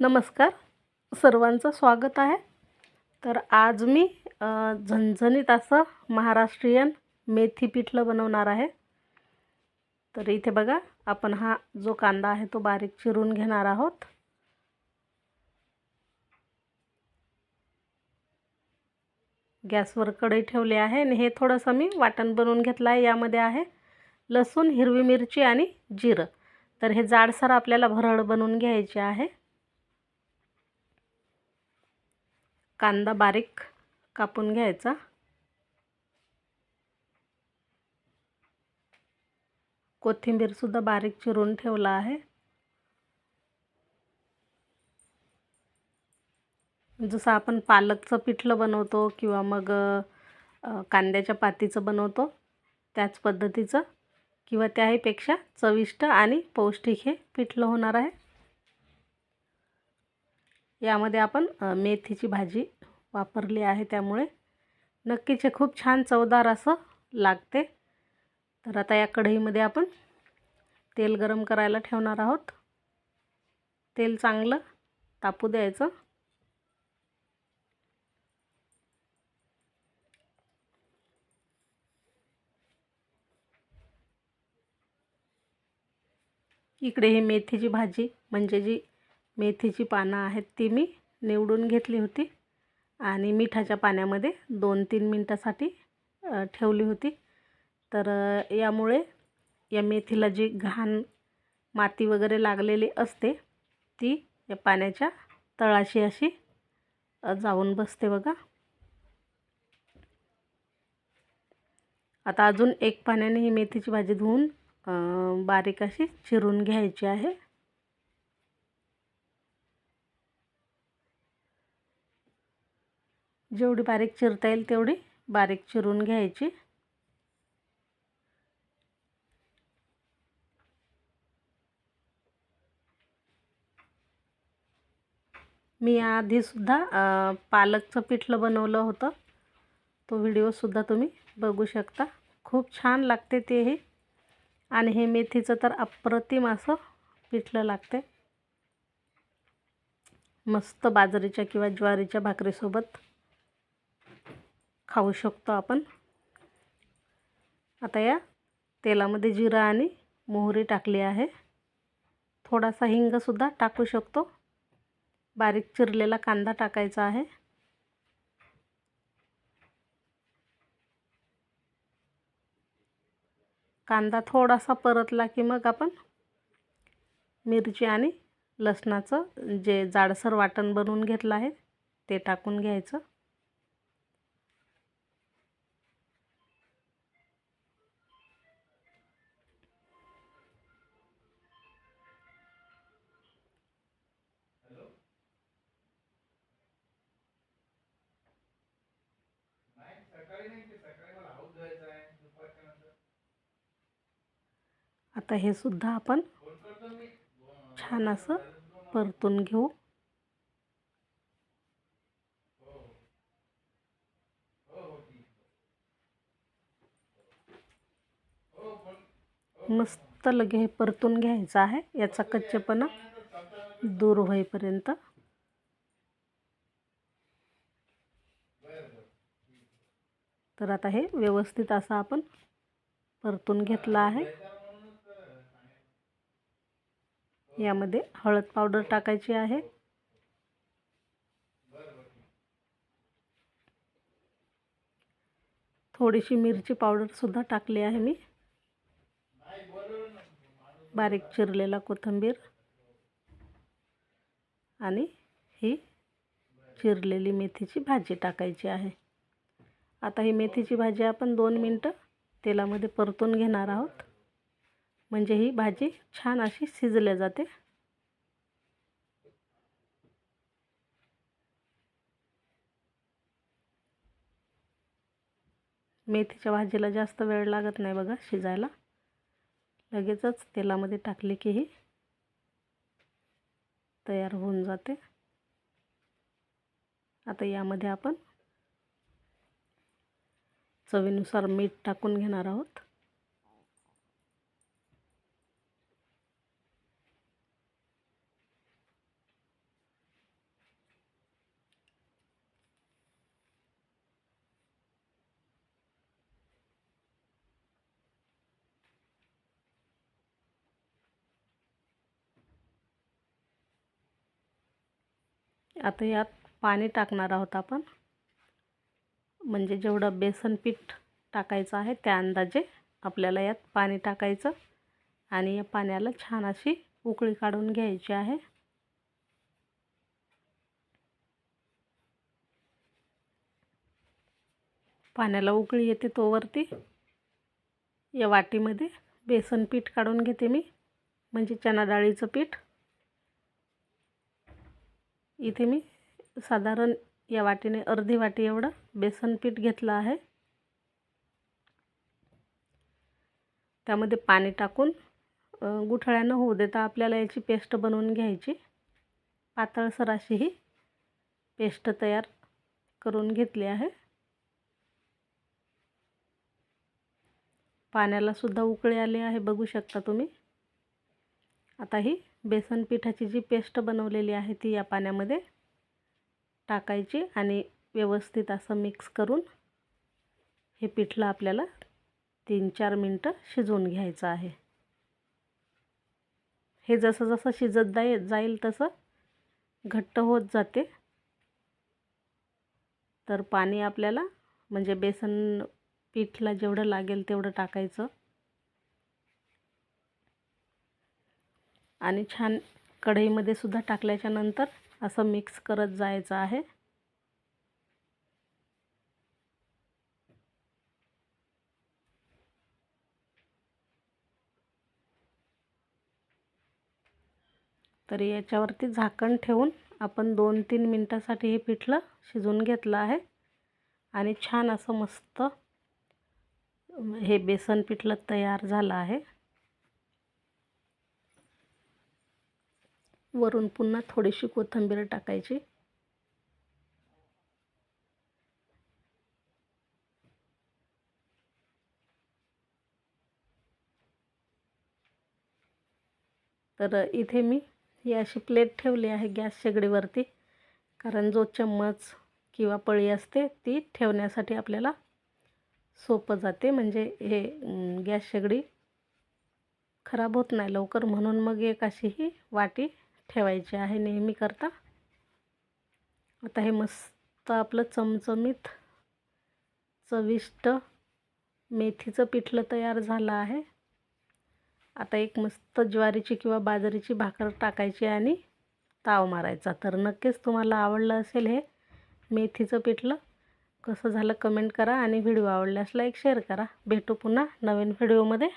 नमस्कार. सर्वांचं स्वागत आहे. तर आज मी झणझणीत असं महाराष्ट्रीयन मेथी पिठलं बनवणार आहे. तर इथे बघा आपण हा जो कांदा आहे तो बारीक चिरून घेणार आहोत. गॅसवर कढई ठेवली आहे आणि हे थोडंसं मी वाटण बनवून घेतलं आहे. यामध्ये आहे लसूण हिरवी मिरची आणि जिरं. तर हे जाडसर आपल्याला भरड बनवून घ्यायचे आहे. कांदा बारीक कापून घ्यायचा. कोथिंबीरसुद्धा बारीक चिरून ठेवला आहे. जसं आपण पालकचं पिठलं बनवतो किंवा मग कांद्याच्या पातीचं बनवतो त्याच पद्धतीचं. किंवा त्याहीपेक्षा चविष्ट आणि पौष्टिक हे पिठलं होणार आहे. यामध्ये आपण मेथीची भाजी वापरली आहे. त्यामुळे नक्कीच हे खूप छान चवदार असं लागते. तर आता या कढईमध्ये आपण तेल गरम करायला ठेवणार आहोत. तेल चांगलं तापू द्यायचं. इकडे ही मेथीची भाजी म्हणजे जी मेथीची पानं आहेत ती मी निवडून घेतली होती आणि मिठाच्या पाण्यामध्ये दोन तीन मिनटासाठी ठेवली होती. तर यामुळे या मेथीला जी घाण माती वगैरे लागलेली असते ती या पाण्याच्या तळाशी अशी जाऊन बसते बघा. आता अजून एक पाण्याने ही मेथीची भाजी धुवून बारीक अशी चिरून घ्यायची आहे. जेवढी बारीक चिरता येईल तेवढी बारीक चिरून घ्यायची. मी आधीसुद्धा पालकचं पिठलं बनवलं होतं. तो व्हिडिओसुद्धा तुम्ही बघू शकता. खूप छान लागते तेही. आणि हे मेथीचं तर अप्रतिम असं पिठलं लागते. मस्त बाजरीच्या किंवा ज्वारीच्या भाकरीसोबत. खाऊ शकतो आपण. आता या तेलामध्ये जिरं आणि मोहरी टाकली आहे. थोडासा हिंगसुद्धा टाकू शकतो. बारीक चिरलेला कांदा टाकायचा आहे. कांदा थोडासा परतला की मग आपण मिरची आणि लसणाचं जे जाडसर वाटण बनवून घेतलं आहे ते टाकून घ्यायचं. आता हे सुद्धा आपण छान असं परतून घेऊ. मस्त लगे हे परतून घ्यायचं आहे याचा कच्चेपणा दूर होईपर्यंत. तर आता हे व्यवस्थित असं आपण परतून घेतलं आहे. यामध्ये हळद पावडर टाकायची आहे. थोडीशी मिरची पावडरसुद्धा टाकली आहे मी. बारीक चिरलेला कोथिंबीर. आणि ही चिरलेली मेथीची भाजी टाकायची आहे. आता ही मेथीची भाजी आपण दोन मिनटं तेलामध्ये परतून घेणार आहोत. म्हणजे ही भाजी छान अशी शिजल्या जाते. मेथीच्या भाजीला जास्त वेळ लागत नाही बघा शिजायला. लगेचच तेलामध्ये टाकली की ही तयार होऊन जाते. आता यामध्ये आपण चवीनुसार मीठ टाकून घेणार आहोत. आता यात पाणी टाकणार आहोत आपण. म्हणजे जेवढं बेसन पीठ टाकायचं आहे त्या अंदाजे आपल्याला यात पाणी टाकायचं आणि या पाण्याला छान अशी उकळी काढून घ्यायची आहे. पाण्याला उकळी येते तोवरती या वाटीमध्ये बेसन पीठ काढून घेते मी म्हणजे चना डाळीचं पीठ. इथे मी साधारण या वाटीने अर्धी वाटी एवढं बेसन पीठ घेतलं आहे. त्यामध्ये पाणी टाकून गुठळ्यानं होऊ देता आपल्याला याची पेस्ट बनवून घ्यायची. पातळसर अशी ही पेस्ट तयार करून घेतली आहे. पाण्याला सुद्धा उकळी आले आहे बघू शकता तुम्ही. आता ही बेसन पिठाची जी पेस्ट बनवलेली आहे ती या पाण्यामध्ये टाकायची आणि व्यवस्थित असं मिक्स करून हे पिठलं आपल्याला तीन चार मिनटं शिजवून घ्यायचं आहे. हे जसं जसं शिजत जाई जाईल तसं घट्ट होत जाते. तर पाणी आपल्याला म्हणजे बेसन पीठला जेवढं लागेल तेवढं टाकायचं. आणि छान कढईमध्ये सुद्धा टाकल्याच्या नंतर असं मिक्स करत जायचं आहे. तर याच्यावरती झाकण ठेवून आपण दोन तीन मिनटासाठी हे पिठलं शिजवून घेतलं आहे. आणि छान असं मस्त हे बेसन पिठलं तयार झालं आहे. वरून पुन्हा थोडीशी कोथिंबीर टाकायची. तर इथे मी ही अशी प्लेट ठेवली आहे गॅस शेगडीवरती. कारण जो चम्मच किंवा पळी असते ती ठेवण्यासाठी आपल्याला सोपं जाते. म्हणजे हे गॅस शेगडी खराब होत नाही लवकर. म्हणून मग एक अशी ही वाटी ठेवायची आहे नेहमी करता. आता हे मस्त आपलं चमचमीत चविष्ट मेथीचं पिठलं तयार झालं आहे. आता एक मस्त ज्वारीची किंवा बाजरीची भाकर टाकायची आणि ताव मारायचा. तर नक्कीच तुम्हाला आवडलं असेल हे मेथीचं पिठलं कसं झालं कमेंट करा आणि व्हिडिओ आवडल्यास लाईक शेअर करा. भेटू पुन्हा नवीन व्हिडिओमध्ये.